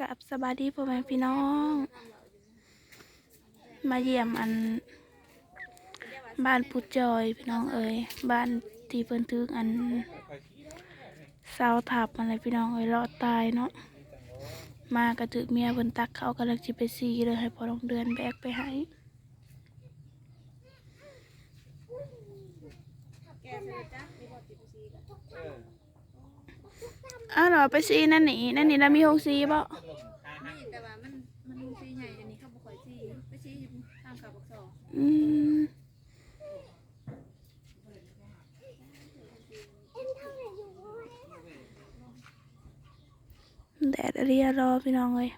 กับสบายดีพ่อแม่พี่น้อง มาเยี่ยมอัน บ้านปุจอยพี่น้องเอ๋ยบ้านที่เพิ่นทึกอันเสาทับอะไรพี่น้องเอ๋ยรอดตายเนาะมากระถึกเมียเพิ่นตักเขากำลังจิไปซีเลยให้พอลงเดือนแบกไปให้อ้าวเหรอไปซีนั่นนี่นั่นนี่เรามีหงซีบ่ แดดเรียรอพี่น้องเลย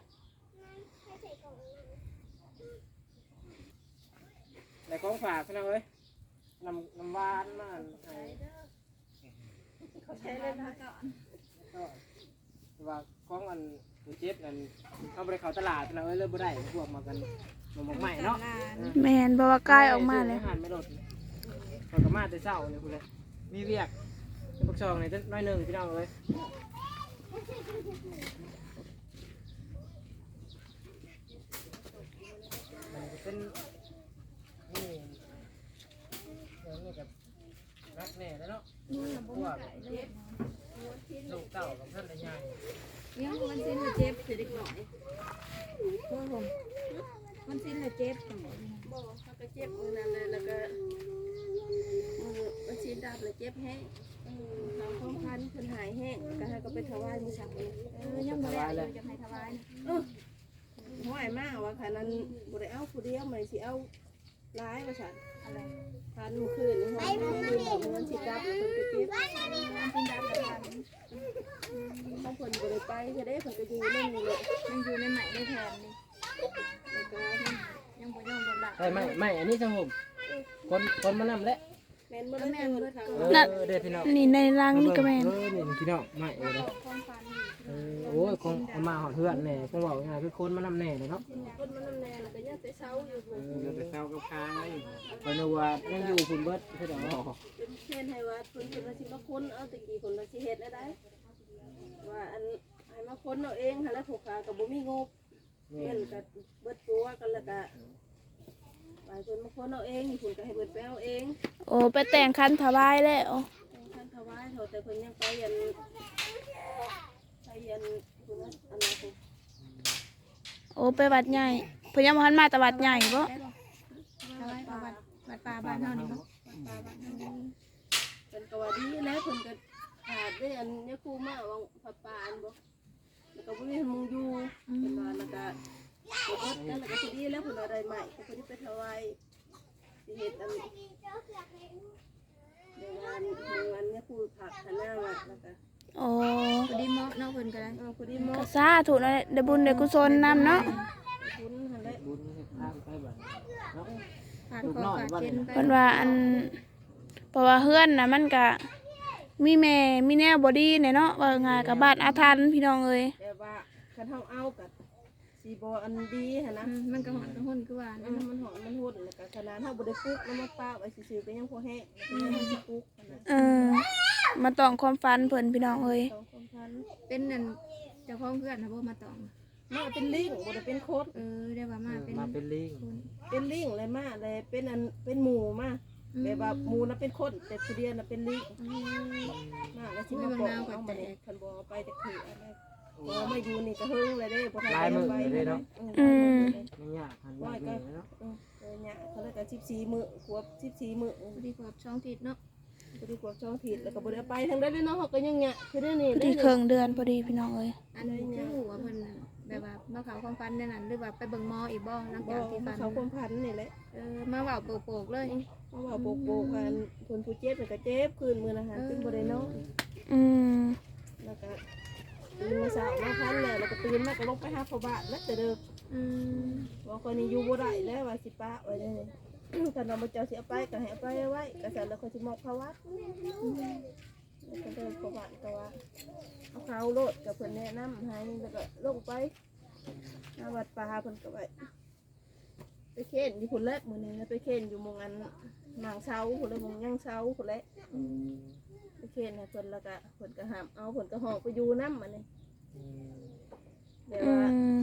ในของฝากพี่น้องเอ้ยน้ำน้ำหวานมันไอ้ก็ว่าของอัน ผู้เจ็บนั่นเอาไปเขาตลาดพี่น้องเอ้ยเริ่มบ่ได้พวกมากันมาบอกใหม่เนาะแมนบาวากายออกมาเลยหันไม่ลดพอกมาแต่เช้าเลยคุณเลยมีเวียกพวกช่องนี่จะน้อยหนึ่งพี่น้องเอ้ยมันจะเป็นนี่เดี๋ยวนี่กับรักแน่แล้วเนาะพวกลูกเต่ากับท่านได้ ยังยังมันสิ้นละเจ็บเสียเด็กหน่อยโอ้ผมมันสิ้นละเจ็บจังบ่บ่เขาก็เจ็บมือนั้นเลยแล้วก็มือมันชีดดับเลยเจ็บแห้งทางของพันเพิ่นหายแห้งก็ให้ก็ไปถวายมือสั่งเลยเออยังบ่ได้อายุจะให้ถวายนะห้อยมากว่าคันนั้นบ่ได้เอาผู้เดียวไมันสิเอาหลายว่าซั่นอะไรพันมือคืนห้อยมือคืนบอกว่ามันสิดับแล้วเพิ่นก็เจ็บมันสิ้นดับแล้วกัน เขา เพิ่นบ่ได้ไปจะได้เพิ่นก็อยู่นั่นนี่แหละยังอยู่ในใหม่ในแทนนี่แล้วก็ยังบ่ยอมโดนด่าไม่ไม่ไม่อันนี้จังผมคนคนมานำแล้วแม่นบ่ได้แม่นเบิดทางเออเด็ดพี่น้องนี่ในรังนี่ก็แมนเออนี่พี่น้องไม่เออเด้อความฝันอยู่เออโอ้ยคงเอามาหอดเพื่อนแน่คงบอกยังไงคือคนมานำแน่เลยเนาะคนมันนำแน่แล้วก็ยังไปเซาอยู่เออเดี๋ยวไปเศร้ากับค้างไว้ปนว่ายังอยู่คุณเบิร์ดใช่ไหมเป็นเช่นให้ว่าเพิ่นเพิ่นว่าสิมาค้นเอาตะกี้เพิ่นว่าสิเฮ็ดได้ได้ว่าอัน ให้มาค้นเอาเองหั่นแหล้วถูกขาก็บ่มีงบเงินก็เบิดตัวกันแล้วก็หลายคนบางคนเอาเองคุณก็ให้เบิดไปเอาเองโอ้ไปแต่งคันถวายแล้วท่านถวายเถอะแต่เพิ่นยังไปยันไปยันคุณว่าอันนั้นคุณโอ้ไปวัดใหญ่เพิ่นยังบ่ทันมาแต่วัดใหญ่บ่ได้บ่ถวายเอาวัดวัดป่าบ้านเฮานี่บ่ปลาบ้านเฮาเป็นกว่าดีแล้วเพิ่นก็ขาดได้อันนี้ครูมาวังผัดปลาอันบ่แล้วก็บ่มีมึงอยู่เพิ่นว่าแล้วก็บ่เบิดกันแล้วก็พอดีแล้วเพิ่นเอาได้ ใหม่ก็พอดีไปถวายสิเฮ็ดอันเดี๋ยวงานเดี๋ยวงานเนี่ยครูผักหันหน้ามาแล้วก็โอ้พอดีเหมาะเนาะเพิ่นก็ได้เออพอดีหมอก็สาธุเนาะได้บุญได้กุศลนำเนาะคุณหันได้บุญทางไปบ้านเนาะฝากขอฝากเช่นไปเพิ่นว่าอันเพราะว่าเฮือนน่ะมันก็มีแม่มีแนวบ่ดีแน่เนาะว่าง่ายกับบ้านอาถรรพ์พี่น้องเอ้ยแต่ว่าคันเฮาเอากับ สีบอันดีหั่นนะ อืมมันก็หอนก็หุ่นคือว่าอันั่นนนั้นเนาะมันหอมมันหุ่นแล้วก็ขนาดเฮาบ่ได้ปลูกแล้วมาป้าไว้ซื่อๆก็ยังพอแห้งแล้วก็ยังสิปลูกหั่นนะเออ มาต้องความฝันเพิ่นพี่น้องเอ้ยสองคนพันเป็นนั่นเจ้าของเพื่อนนะบ่มาตองมาเป็นลิงบ่ได้เป็นโคตรเออได้ว่ามาเป็นมาเป็นลิงคนเป็นลิงเลยมาเลยเป็นอันเป็นหมูมาแบบว่าหมูน่ะเป็นคนแต่ผู้เดียวน่ะเป็นลิงอืม มาแล้วสิมาบอกเอามาเนี่ยคันบ่เอาไปจะถืออะไร บ่มาอยู่นี่ก็เฮิงเลยเด้บ่ทันได้ไปเลยเนาะไม่ยากหันมาเองเนาะเออเออเนี่ยเขาเลยกันสิบสี่มือขวบสิบสี่มือพอดีกว่าช่องติดเนาะพอดีขวบช่องผิดแล้วก็บ่ได้ไปทางได้เลยเนาะเขาก็ยังเนี่ยคือได้นี่พอดีเครื่องเดือนพอดีพี่น้องเอ้ยอันนี้คือหูว่าเพิ่นแบบว่ามาเขาความฝันในนั้นหรือว่าไปเบิ่งหมออีกบ่หลังบ่จากที่ฝันเขาความพันนี่แหละเออมาเว้าโปกๆเลย เพราะว่าโบกโบกกันคนผู้เจ็บก็เจ็บคืนมือนะฮะซึ่งบ่ได้นอนอืมแล้วก็ ตื่นมาสาวมาพันแล้วแล้วก็ตื่นมาก็ลงไปหาพ่อบ้านแล้วแต่เดิมอืมว่าคนนี้อยู่บ่ได้แล้วว่าสิป้าไว้ได้ถ้าเราบ่เจ้าสิเอาไปก็ให้เอาไปไว้ก็สั่นแล้วเขาสิมอบเขาวัดแล้วก็เดินพ่อบ้านก็ว่าเอาเขาโลดกับเพิ่นแนะนำให้แล้วก็ลงไปหน้าวัดป่าเพิ่นก็ไปไปเค้นอยู่พุ่นแหละมื้อนี้นะไปเค้นอยู่หมองอันนางเช้าพุ่นแล้วหมองย่างเช้าพุ่นแหละไป เค้นให้เพิ่นแล้วก็เพิ่นก็ห้ามเอาเพิ่นก็หอกไปอยู่นำมื้อนี้เดี๋ยวอืว่าม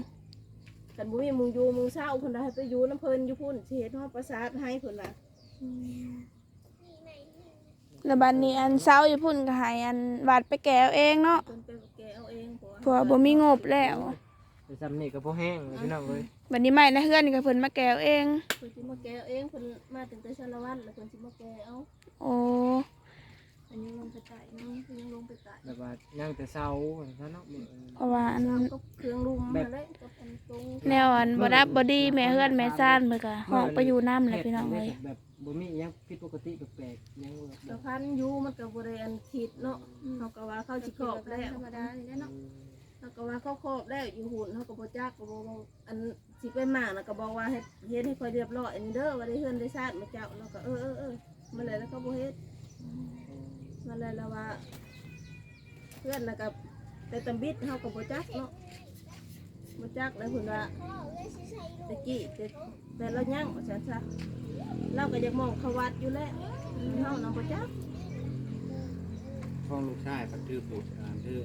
คันบ่มีมุงอยู่มุงเช้าเพิ่นน่ะให้ไปอยู่น้ำเพิ่นอยู่พุ่นสิเฮ็ดฮอดประสาทให้เพิ่นน่ะแล้วบัดนี้อันเช้าอยู่พุ่นก็ให้อันบาดไปแก้วเองเนาะเพิ่นไปแกะเอาเองเพราะเพราะว่าบ่มีงบแล้วไปซ้ำนี่ก็พอแห้งเลยพี่น้องเลยบัดนี้ไม่นะเฮือนนี่ก็เพิ่นมาแก้วเอง เพิ่นสิมาแกะเอาเองเพิ่นมาตั้งแต่ชาละวันแล้วเพิ่นสิมาแกะเอา โอ้ อันยังลงไปไต่เนาะเพิ่นยังลงไปไต่แบบว่าย่างแต่เช้าซะเนาะมื้อเพราะว่าอันเอาก็เครื่องรุมมาเลยกับอันตรงแนวอันบ่ดับบ่ดีแม่เฮือนแม่ซ่านเพิ่นก็ฮ้องไปอยู่น้ำแหละพี่น้องเอ้ยแบบบ่มีหยังผิดปกติแปลกๆหยังแบบกระพันอยู่มันก็บ่ได้อันคิดเนาะเฮาก็ว่าเขาสิครอบแล้วธรรมดานี่แหละเนาะเฮาก็ว่าเขาครอบแล้วอยู่หุ่นเฮาก็บ่จักก็บ่ว่าอันสิไปหมากน่ะก็บอกว่าเฮ็ดเฮ็ดให้ค่อยเรียบร้อยอันนี้เด้อว่าได้เฮือนได้ชาติมาเจ้าแล้วก็เออเออเออมาเลยแล้วก็บ่เฮ็ดมาเลยแล้วว่าเพื่อนน่ะก็แต่ตำบิดเฮาก็บ่จักเนาะบ่จักแล้วเพิ่นว่าตะกี้แต่แต่เรายังว่าซั่นซะเราก็อยากมองเขาวัดอยู่แล้วเฮานำบ่จักพ่อลูกชายปัดทือผูดอ่านทือ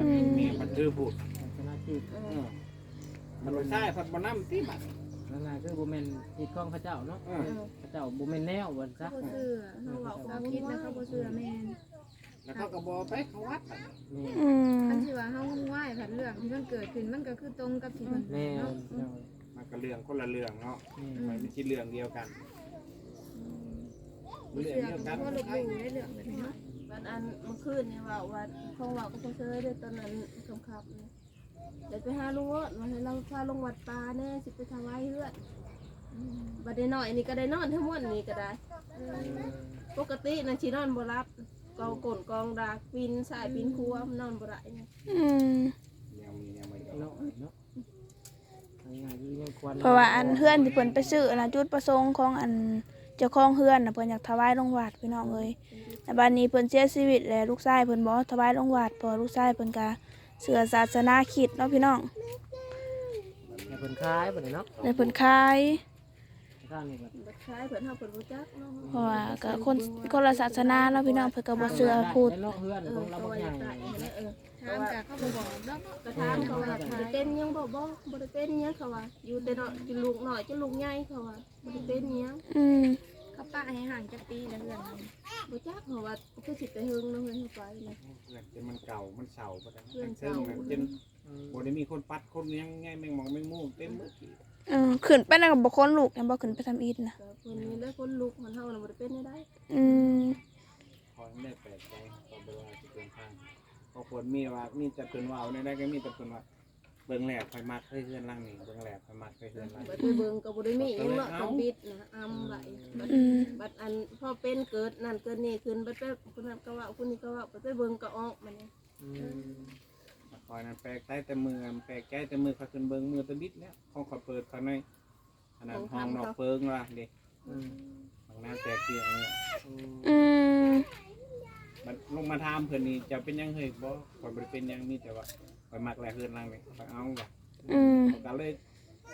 อืมเมียปัดทือผูดสมาธิเออมันลูกชายพัดบ่น้ำที่บัด นั่นน่ะคือบ่แม่นผิดของเขาเจ้าเนาะเออเขาเจ้าบ่แม่นแนวว่าซะเขาบ่เชื่อเฮาเว้าเขาคิดแล้วเขาบ่เชื่อแม่นแล้วเขาก็บอไปเขาวัดบัดนี่อืมอันที่ว่าเฮาไหว้ผัดเรื่องที่มันเกิดขึ้นมันก็คือตรงกับที่มันแม่นเนาะเนาะมันก็เรื่องคนละเรื่องเนาะนี่มันไม่ใช่เรื่องเดียวกันบ่เรื่องเชื่อเดียวกักันนบ่ลบหลู่ได้เรื่องแบบนี้เนาะวันอันเมื่อคืนนี่ว่าว่าของว่าก็เคยได้ตอนนั้นคำขับเลย เดี๋ยวไปหาลุงวดมาให้เราพาลงวัดป่าแน่สิไปถวายเฮือดบัดได้นอยนี่ก็ได้นอนทั้งหมดนี่ก็ได้ ปกตินะชีนอนบ่รับกองกลนกองดากปีนสายปีนครัวนอนบ่ไรเนี่ยอืมแนวมีแนวไม่เนาะเนาะง่ายๆคือยังควรเพราะว่าอันเฮือนที่เพิ่นไปซื้อนะจุดประสงค์ของอันเจ้าของเฮือนนะเพิ่นอยากถวายลงวัดพี่น้องเอ้ยแต่บัดนี้เพิ่นเสียชีวิตแล้วลูกชายเพิ่นบ่ถวายลงวัดพราะลูกชายเพิ่นก็ เชื่อศาสนาคริดเนาะพี่น้องให้เพิ่นคลายบ่ได้เนาะเลยเพิ่นขายข้างนี้ก็บัดคล้ายเพิ่นเฮาเพิ่นบ่จักเนาะเพราะว่าก็คนคนละศาสนาเนาะพี่น้องเพิ่นก็บ่เชื่อพูดได้เนาะเฮือนเอขอองเราก็บ่ว่าใหอญ่ยากได้เออถามจากเขาบ่บอกเนาะก็ถามเขาว่าบ่ได้เป็นหยังบ่บ่บ่ได้เป็นหยังเขาว่าอยู่แต่เนาะจนลูกน้อยจนลูกใหญ่เขาว่าบ่ได้เป็นหยังอืม เขาป้าให้ห่างจากปีละเรื่องนึงบ่จักเพราะว่าคือสิไปเฮิงเนาะเพิ่นไปนะเพื่อนจนมันเก่ามันเสาไปแล้วเพื่อนซึ่งเก่ามันจนบ่ได้มีคนปัดคนยังไงแมงมองแมงมุมเต็มหมดเออขึ้นไปแล้วก็บ่คนลูกยังบ่ขึ้นไปทำอิฐนะก็เพิ่นนี่ได้คนลูกมันเฮาน่ะบ่ได้เป็นได้อืมพอได้แปลกใจตอนเวลาจะเดินทางพอควรมีว่ามีแต่เพิ่นว่าเอาในได้ก็มีแต่เพิ่นว่า เบิ่งแหลกไฟมักเคยเฮือนล่างนี่เบิ่งแหลกไฟมักเคยเฮือนล่างบัดไปเบิ่งก็บ่ได้มีหยังเนาะต้องบิดนะอำไหลบัดอืมบัดอันพอเป็นเกิดนั่นเกิดนี่ขึ้นบัดไปคนนั้นก็ว่าคนนี้ก็ว่าบัดไปเบิ่งก็ออกมันนี่อืมคอยนั้นแปลกใจแต่มือแปลกใจแต่มือเขาขึ้นเบิ่งมือตะบิดแล้วของเขาเปิดเขาในขนาดห้องนอกเปิงว่าเด็กอืมบางน้ำแตกเกี่ยงเนี่ยอืมมันลงมาถามเพื่อนนี่จะเป็นหยังเฮ้ยบ่คอยบริเป็นหยังมีแต่ว่าค อยมักแหละเฮือนล่างนี่คอยเอาว่ะอืมเขาก็เลย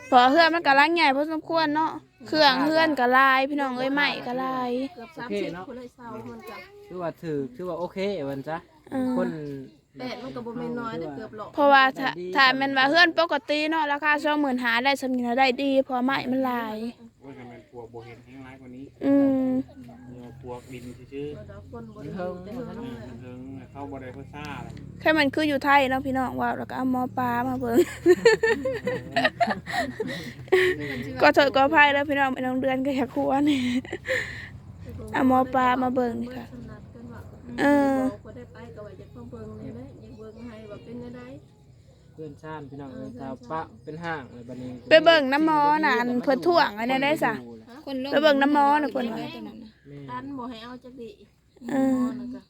เพอเฮือนมันก็ล้างใหญ่พอสมควรเนาะเครื่องเฮือนก็ลาย พี่น้องเอ้ยใหม่ก็ลายเกือบ30คนเลยเศร้ามันก็คือว่าถือคือว่าโอเควันจ้ะอืมคนแต่มันก็บ่แม่นน้อยเด้อเกือบหลอกเพราะว่าถ้าถ้าแม่นว่าเฮือนปกติเนาะราคา20,000หาได้สำนี้นะได้ดีเพราะไม้มันลายว่าจะเป็นพวกโบเห็นแห้งร้ายกว่านี้ อืม เนื้อพวกดินชื่อบ่ดอกคนบ่ได้อยู่แต่เฮิงๆเลยเฮิงเข้าบ่ได้เพื่อซ่าเลยแค่มันคืออยู่ไทยเนาะพี่น้องว่าแล้วก็เอาหมอปลามาเบิ่ง ก็ถดก็พายแล้วพี่น้องไปน้องเดือนก็อยากคัวนี่ เอาหมอปลามาเบิ่งนี่ค่ะสนัดกันว่าเออบอก พื่อนชาติพี่น้องเอ้ยชาวปะเป็นห้างเลยบัดนี้ไปเบิ่งน้ำหมอน่ะอันเพิ่นท่วงอันนี้ได้ซะ คนลงไปเบิ่งน้ำหมอน่ะเพิ่นว่า แม่ตันบ่ให้เอาจักดิเออนั่นก็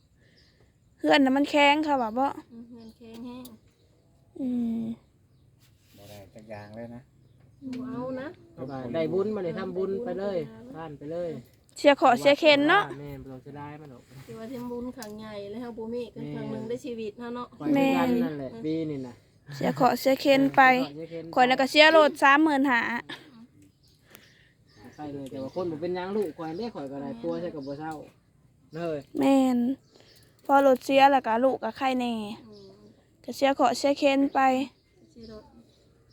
เฮือนน่ะมันแข็งค่ะว่าบ่อืมเงินแข็งแห้งอืมบ่ได้จักอย่างเลยนะบ่เอานะว่าได้บุญมาเลยทำบุญไปเลยท่านไปเลยเสียขอเสียเข็นเนาะ แม่บ่ต้องเสียดายมันหรอกที่ว่าทำบุญครั้งใหญ่แล้วเฮาบ่มีกันครั้งหนึงได้ชีวิตเฮาเนาะคอยเป็นกันนั่นแหละปีนี่น่ะ เสียขอเสียเข็นไปข่อยน่ะก็เสียโลด30,000หาใช่เลยแต่ว่าคนบ่เป็นหยังลูกข่อยได้ข่อยก็ได้ตัวใช่กับบ่เศร้าเลยแม่นพอรถเสียแล้วก็ลูกก็ไข้แน่อืมก็เสียขอเสียเข็นไปสิรถ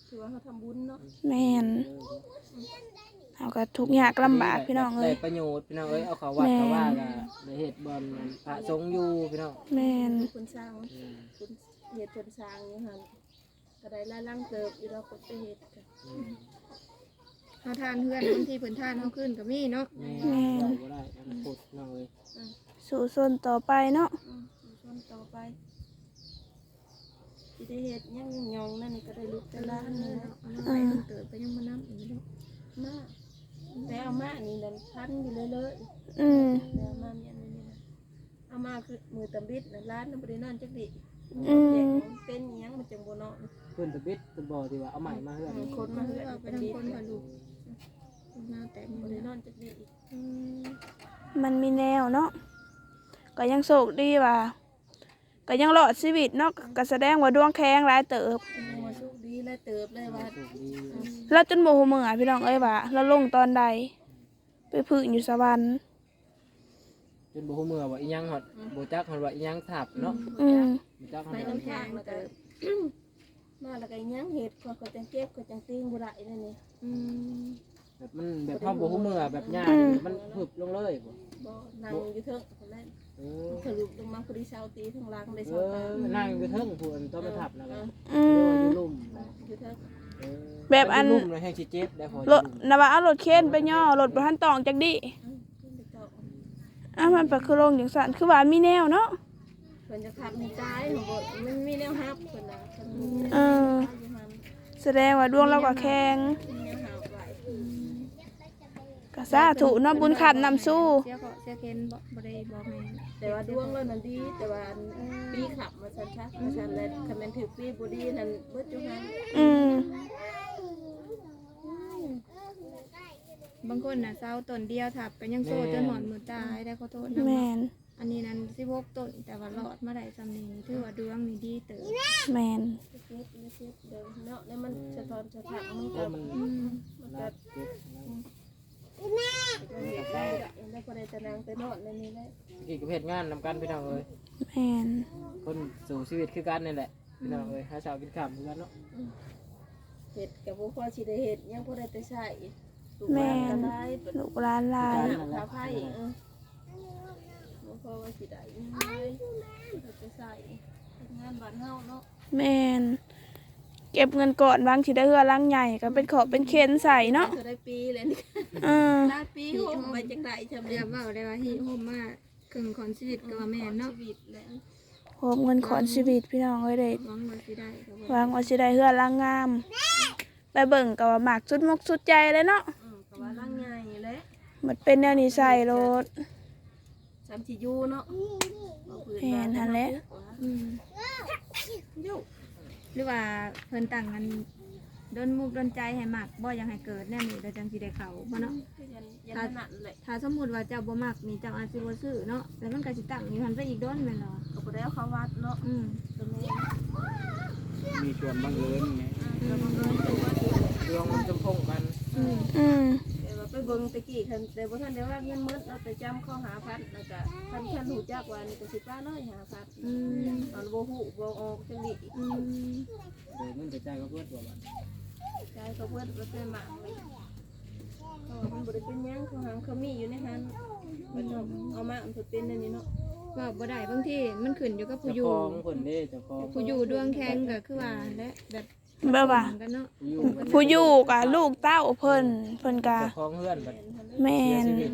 คือว่าเขาทำบุญเนาะแม่นเฮาก็ทุกข์ยากลำบากพี่น้องเอ้ยได้ประโยชน์พี่น้องเอ้ยเอาเขาวัดแม่นเขาว่าก็ได้เฮ็ดบอลพระสงฆ์อยู่พี่น้องแม่นคนสร้างคนเฮ็ดคนสร้างอยู่หั่น ก็ได้ละลังเติบอยู่แล้วก็ไปเฮ็ดกันเฮาทานเพื่อนบางทีเพิ่นทานเฮาขึ้นก็มีเนาะแม่นบ่ได้อนาคตพี่น้องเอ้ยสู่ส่วนต่อไปเนาะอืมส่วนต่อไปสิได้เฮ็ดหยังยองๆนั่นนี่ก็ได้ลูกแต่หล้านนี่นะเอามาไปมันเติบก็ยังมานํอีกเนาะมาแต่เอามานี่นั่นพันอยู่เลยอืมๆแต่เอามาเนี่ยนี่นะเอามาคือมือตำบิดน่ะร้านน่ะบ่ได้นอนจักดิอืมแจ้งเป็นอิหยังมันจังบ่เนาะเพิ่นตะบิดตะบ่ที่ว่าเอาใหม่มาเฮือนคนมาเฮือนเอาไปเป็นทางดิคนกับลูกหน้าแตกหมบ่ดเลได้ยนเนาะอนจักดิอืมมันมีแนวเนาะก็ยังโชคดีว่าก็ยังรอดชีวิตเนาะก็แสดงว่าดวงแข็งหลายเติบเป็นว่าโชคดีและเติบเลยว่าโชคดีแล้วจนโมโหเมื่อพี่น้องเอ้ยว่าเราลงตอนใด ไปพึ่งอยู่สวรรค์จนบ่ฮู้เมื่อว่าอีหยังฮอดบ่จักฮอดว่าอีหยังทับเนาะอืมบ่จักฮอดไปว่าน้ำทางแล้วก็ มาแล้วก็อิหยังเฮ็ดก็ก็จังเก็บก็จังติ้งบ่ได้นั่นนี่อืมแบบมันแบบเฮาบ่ฮู้เมื่อแบบย่างมันพึบลงเลยบ่บ่นั่งอยู่เทิงคนนั้นเออทะลุลงมาพอดีเช้าตีข้างหล่างได้เอสองอตานั่งอยู่เทิงผู้อันต้องไปทับนะเอครับออืเรียกมว่าอยู่ลุ่มอยู่เทิงเออแบบอันยู่ลุ่มเลยให้สิเจ็บได้พอรถนว่าเอารถเข็นไปย่อรถประทันตองจากดิอืมขึ้นไปเจาะอะมันไปคือลงอย่างสันคือว่ามีแนวเนาะเพิ่นจะขับมีใจของบ่มันมีแนวฮับเพิ่นน่ะ เพิ่นมีแนวเออฮับอยู่หั่นแสดงว่าดวงเราก็แข็งมีแนวฮับไว้ก็สาธุเนาะบุญขัดนำสู้เสียก็เสียเคนบ่บ่ได้บอกแม่แต่ว่าดวงเรานั่นดี แต่ว่าอันปีขับมาซั่นซะมาซั่นแล้วคันแม่นถือปีบ่ดีนั่นเบิดอยู่หั่นอืมบางคนน่ะเศร้าต้นเดียวทับก็ยังโซจนหมอนมือตายได้ขอโทษนะแมน อันนี้นั้น16ต้นแต่ว่ารอดมาได้ซำนี้ถือว่าดวงนี่ดีเติบแมนเจ็บเจ็บเดี๋ยวเนาะแล้วมันสะท้อนสะท้อนมันเอก็อมันอืมมันนัก็ดเจ็บนะเฮ็ดได้แล้วก็ได้แต่นางแต่นอนนั่นนี่แหละอีกประเภทงานนำกันพี่น้องเอ้ยแมนคนสู่ชีวิตคือกันนี่แหละพี่น้องเอ้ยหาเช้ากินข้ามคือกันเนาะเฮ็ดก็บ่พอสิได้เฮ็ดยังบ่ได้แต่ใช้ลูกบ้านก็ได้เปิดลูกหลานหลายน้ำข้าวไผ่เออบ่ พอว่าสิได้ยังไงได้แต่ใช้เฮ็ดงานบ้านเฮาเนาะแมนเก็บเงินก่อนบางทีได้เฮือลังใหญ่ก็เป็นขอบเป็นเคนใส่เนาะเธอได้ปีเลยนี่เออลาดปีโหมไปจังได๋จำเรีเรียยกบว่าได้ว่าฮิโฮมมาครึ่งของชีวิตก็ว่าแม่นเนาะชีวิตแหละโหมเงินขอนชีวิตพี่น้องเอ้ยเด้หวังว่าสิได้ก็บ่วางว่าสิได้เฮือลังงาม ไปเบิ่งก็ว่าหมากสุดมกสุดใจเลยเนาะอืมก็ว่าร่างใหญ่แหละมันเป็นแนวนี้ใส่รถ สามสิอยู่เนาะเอาพื้แม่นหั่นแหละอืมอยู่หรือว่าเพิ่นตั้งกันดนมุกดนใจให้มักบ่อยากให้เกิดแน่นี่แล้วจังสิได้เข้าบ่เนาะยันยันนั่นแหละถ้าสมมุติว่าเจ้าบ่มักนี่เจ้าอาจสิบ่ซื้อเนาะแล้วมันก็สิตั้งอยู่หันไปอีกโดนแม่นบ่ก็บ่ได้เอาเข้าวัดเนาะอืมตรงนี้มีส่วนบังเอิญไงก็บังเอิญเป็นว่าดีดวงมันจำพงกันอืมอืมแต่ว่าไป เบิ่งตะกี้คันแต่บ่ทันได้ว่าเงินหมดเนาะไปจำข้อหาพัดแล้วก็คันคันหูจักว่านี่ก็สิป้าน้อยหาพัดอืมตอนบ่ฮู้บ่ออกจังดิอืมเดี๋ยวมันจะใจก็เพื่อตัวมันใจเขาเพิ่นบ่ได้มาเลยเพราะว่ามันบ่ได้เป็นหยังเขาหางเขามีอยู่ในหันเพิ่นเอาเอามาอันเพิ่นเป็นนั่นนี่เนาะว่าบ่ได้บางทีมันขึ้นอยู่กับผู้เจ้าอยู่ของคนเด้เจ้าของผู้อยู่ดวงแข็งก็คือว่าและแบบแบบว่ากันเนาะผู้อยู่ผู้อยู่กับลูกเต้าเพิ่นเพิ่นก็เจ้าของเพื่อนบัดแมเสียน ชีวิต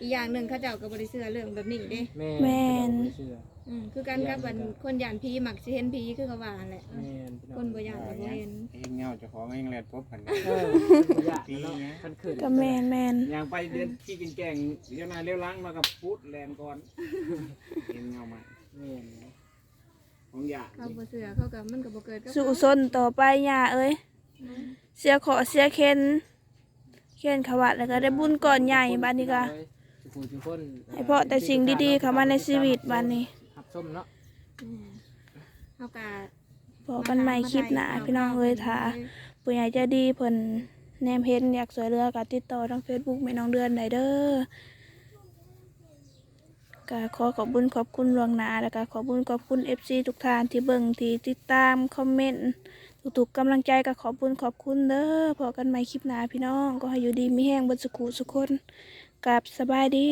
อีกอย่างหนึ่งเขาเจ้าก็บ่ได้เชื่อเรื่องแบบนี้เด้แม่แม่น เชื่ออืมคือกันกับอันคนย่านผีมักสิเห็นผีคือเขาว่าแหละ แม่นพี่คนบ่ย่านก็บ่เห็นเองเงาเจะของเองแลดพบกันเออบ่อยากเนาะมันขึ้นก็แมนแมนอย่างไปเดินขี้กินแกงเจ้านายเลี้ยวล้างแล้วก็พุดแลนก่อนเองเงามาแม่น ของอยากเขาบ่เชื่อเขาก็มันก็บ่เกิดกับสู่ซนต่อไปย่าเอ้ยเสียขอเสียเคนเคนเขาวัดแล้วก็ได้บุญก่อนใหญ่บัดนี้ก็ทุกคนทุกคนให้เพราะแต่สิ่งดีๆเข้ามาในชีวิตบัดนี้หับส้มเนาะอืมเขาก็พอกันใหม่คลิปหน้าพี่น้องเอ้ยถ้าผู้ใหญ่ใจะดีเพิ่นแนมเห็นอยากสวยเรือก็ติดต่อทาง Facebook แม่น้องเดือนได้เด้อ ก็ขอขอบคุญขอบคุณลวงนาแล้วก็ขอบคุญขอบคุณเอฟซีทุกท่านที่เบิ่งที่ติดตามคอมเมนต์ทุกๆกำลังใจก็ขอบคุณขอบคุณเด้อพอกันใหม่คลิปหน้าพี่น้อง ก็ให้อยู่ดีมีแห้งบนสุขุสุขคนกับสบายดี